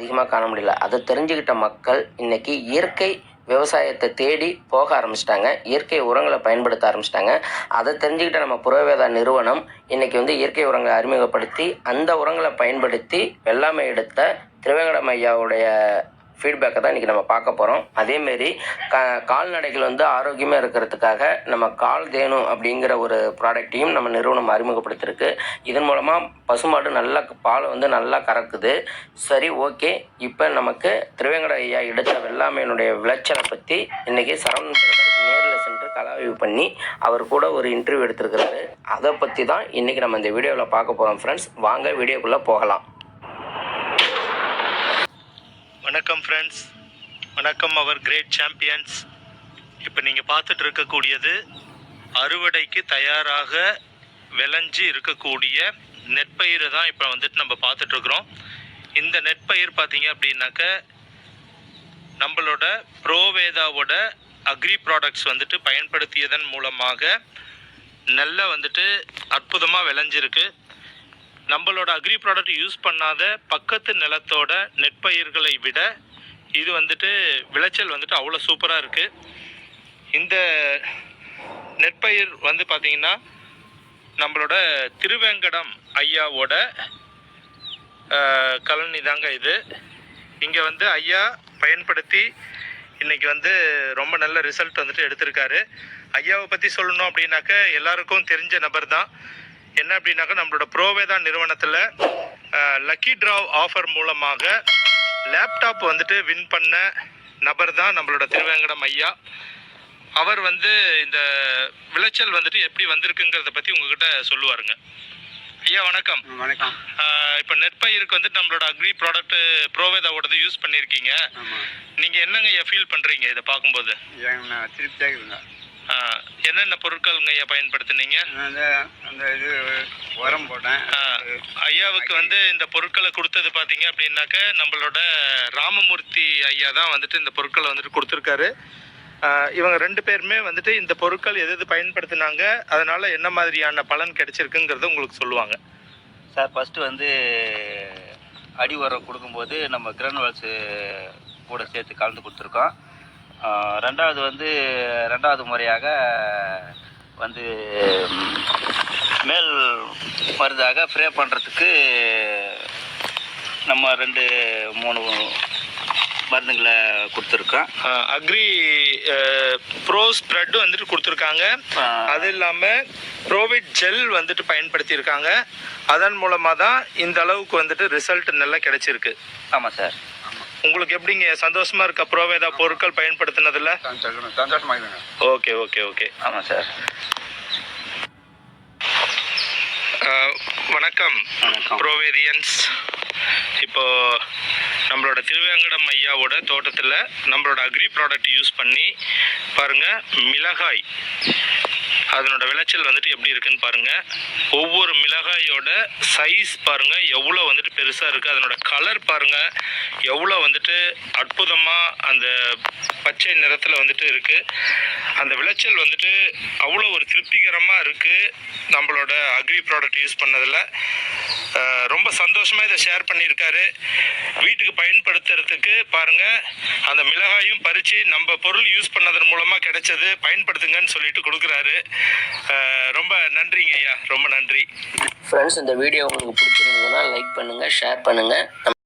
அதிகமாக காண முடியல. அதை தெரிஞ்சுக்கிட்ட மக்கள் இன்னைக்கு இயற்கை விவசாயத்தை தேடி போக ஆரம்பிச்சிட்டாங்க. இயற்கை உரங்களை பயன்படுத்த ஆரம்பிச்சிட்டாங்க. அதை தெரிஞ்சுக்கிட்ட நம்ம புறவேதா நிறுவனம் இன்னைக்கு வந்து இயற்கை உரங்களை அறிமுகப்படுத்தி அந்த உரங்களை பயன்படுத்தி வெள்ளாமை எடுத்த திருவேங்கடம் ஐயாவுடைய ஃபீட்பேக்கை தான் இன்றைக்கி நம்ம பார்க்க போகிறோம் அதேமாரி க கால்நடைகள் வந்து ஆரோக்கியமாக இருக்கிறதுக்காக நம்ம கால் தேனு அப்படிங்கிற ஒரு ப்ராடக்ட்டையும் நம்ம நிறுவனம் அறிமுகப்படுத்தியிருக்கு. இதன் மூலமாக பசுமாடு நல்லா பால் வந்து நல்லா கறக்குது. சரி ஓகே. இப்போ நமக்கு திருவேங்கட ஐயா எடுத்த வெள்ளாமையினுடைய விளைச்சலை பற்றி இன்றைக்கி சரவணன் நேரில் சென்று கலாய்வு பண்ணி அவர் கூட ஒரு இன்டர்வியூ எடுத்திருக்கிறாரு. அதை பற்றி தான் இன்றைக்கி நம்ம இந்த வீடியோவில் பார்க்க போகிறோம் ஃப்ரெண்ட்ஸ் வாங்க வீடியோக்குள்ளே போகலாம். வணக்கம் ஃப்ரெண்ட்ஸ் வணக்கம் அவர் கிரேட் சாம்பியன்ஸ் இப்போ நீங்கள் பார்த்துட்டு இருக்கக்கூடியது அறுவடைக்கு தயாராக விளைஞ்சு இருக்கக்கூடிய நெற்பயிரை தான் இப்போ வந்துட்டு நம்ம பார்த்துட்ருக்குறோம் இந்த நெற்பயிர் பார்த்தீங்க அப்படின்னாக்க நம்மளோட ப்ரோவேதாவோட அக்ரி ப்ராடக்ட்ஸ் வந்துட்டு பயன்படுத்தியதன் மூலமாக நல்ல வந்துட்டு அற்புதமாக விளைஞ்சிருக்கு. நம்மளோட அக்ரி ப்ராடக்ட் யூஸ் பண்ணாத பக்கத்து நிலத்தோட நெற்பயிர்களை விட இது வந்துட்டு விளைச்சல் வந்துட்டு அவ்வளோ சூப்பராக இருக்குது இந்த நெற்பயிர் வந்து பார்த்திங்கன்னா நம்மளோட திருவேங்கடம் ஐயாவோட கலனி தாங்க இது. இங்கே வந்து ஐயா பயன்படுத்தி இன்றைக்கி வந்து ரொம்ப நல்ல ரிசல்ட் வந்துட்டு எடுத்திருக்காரு. ஐயாவை பற்றி சொல்லணும் அப்படின்னாக்க எல்லாருக்கும் தெரிஞ்ச நபர் தான் என்ன அப்படின்னாக்கா நம்மளோட ப்ரோவேதா நிறுவனத்தில் லக்கி டிராவ் ஆஃபர் மூலமாக லேப்டாப் வந்துட்டு வின் பண்ண நபர் தான் நம்மளோட திருவேங்கடம் ஐயா. அவர் வந்து இந்த விளைச்சல் வந்துட்டு எப்படி வந்திருக்குங்கிறத பற்றி உங்ககிட்ட சொல்லுவாருங்க. ஐயா வணக்கம். வணக்கம். இப்போ நெற்பயிருக்கு வந்துட்டு நம்மளோட அக்ரி ப்ராடக்ட் ப்ரோவேதாவோடது யூஸ் பண்ணியிருக்கீங்க நீங்கள் என்னங்க ஐயா ஃபீல் பண்ணுறீங்க இதை பார்க்கும்போது? திருப்தியாக இருக்குங்க. என்னென்ன பொருட்கள்ங்க ஐயா பயன்படுத்துனீங்க? அந்த இது உரம் போட்டேன். ஐயாவுக்கு வந்து இந்த பொருட்களை கொடுத்தது பார்த்தீங்க அப்படின்னாக்க நம்மளோட ராமமூர்த்தி ஐயா தான் வந்துட்டு இந்த பொருட்களை வந்துட்டு கொடுத்துருக்காரு. இவங்க ரெண்டு பேருமே வந்துட்டு இந்த பொருட்கள் எது எது பயன்படுத்தினாங்க அதனால என்ன மாதிரியான பலன் கிடைச்சிருக்குங்கிறத உங்களுக்கு சொல்லுவாங்க. சார் ஃபஸ்ட்டு வந்து அடி உரம் கொடுக்கும்போது நம்ம கிரானுவல்ஸு கூட சேர்த்து கலந்து கொடுத்துருக்கோம். ரெண்டாவது வந்து ரெண்டாவது முறையாக வந்து மேல் மருந்தாக ஸ்ப்ரே பண்ணுறதுக்கு நம்ம ரெண்டு மூணு மருந்துங்களை கொடுத்துருக்கோம். அக்ரி ப்ரோ ஸ்ப்ரெட் வந்துட்டு கொடுத்துருக்காங்க. அது இல்லாமல் ப்ரோவிட் ஜெல் வந்துட்டு பயன்படுத்தியிருக்காங்க. அதன் மூலமாக தான் இந்த அளவுக்கு வந்துட்டு ரிசல்ட் நல்லா கிடைச்சிருக்கு. ஆமாம் சார். உங்களுக்கு எப்படிங்க? சந்தோஷமா இருக்க ப்ரோவேதா பொருட்கள் பயன்படுத்தினதுல? Okay okay okay. ஆமாம் சார். வணக்கம். வணக்கம். ப்ரோவேதியன்ஸ் இப்போ நம்மளோட திருவேங்கடம் ஐயாவோட தோட்டத்தில் நம்மளோட அக்ரி ப்ராடக்ட் யூஸ் பண்ணி பாருங்க மிளகாய். அதனோட விளைச்சல் வந்துட்டு எப்படி இருக்குன்னு பாருங்க. ஒவ்வொரு மிளகாயோட சைஸ் பாருங்க எவ்வளோ வந்துட்டு பெருசாக இருக்குது அதனோட கலர் பாருங்க எவ்வளோ வந்துட்டு அற்புதமாக அந்த பச்சை நிறத்தில் வந்துட்டு இருக்குது அந்த விளைச்சல் வந்துட்டு அவ்வளோ ஒரு திருப்திகரமாக இருக்குது நம்மளோட அக்ரி ப்ராடக்ட் யூஸ் பண்ணதில். ரொம்ப சந்தோஷமாக இதை ஷேர் பண்ணியிருக்காரு. வீட்டுக்கு பயன்படுத்துறதுக்கு பாருங்கள் அந்த மிளகாயும் பறித்து நம்ம பொருள் யூஸ் பண்ணதன் மூலமாக கிடைச்சது பயன்படுத்துங்கன்னு சொல்லிட்டு கொடுக்குறாரு. ரொம்ப நன்றிங்க ஐயா ரொம்ப நன்றி. ஃப்ரெண்ட்ஸ் இந்த வீடியோ உங்களுக்கு பிடிச்சிருந்ததுன்னா லைக் பண்ணுங்கள் ஷேர் பண்ணுங்கள்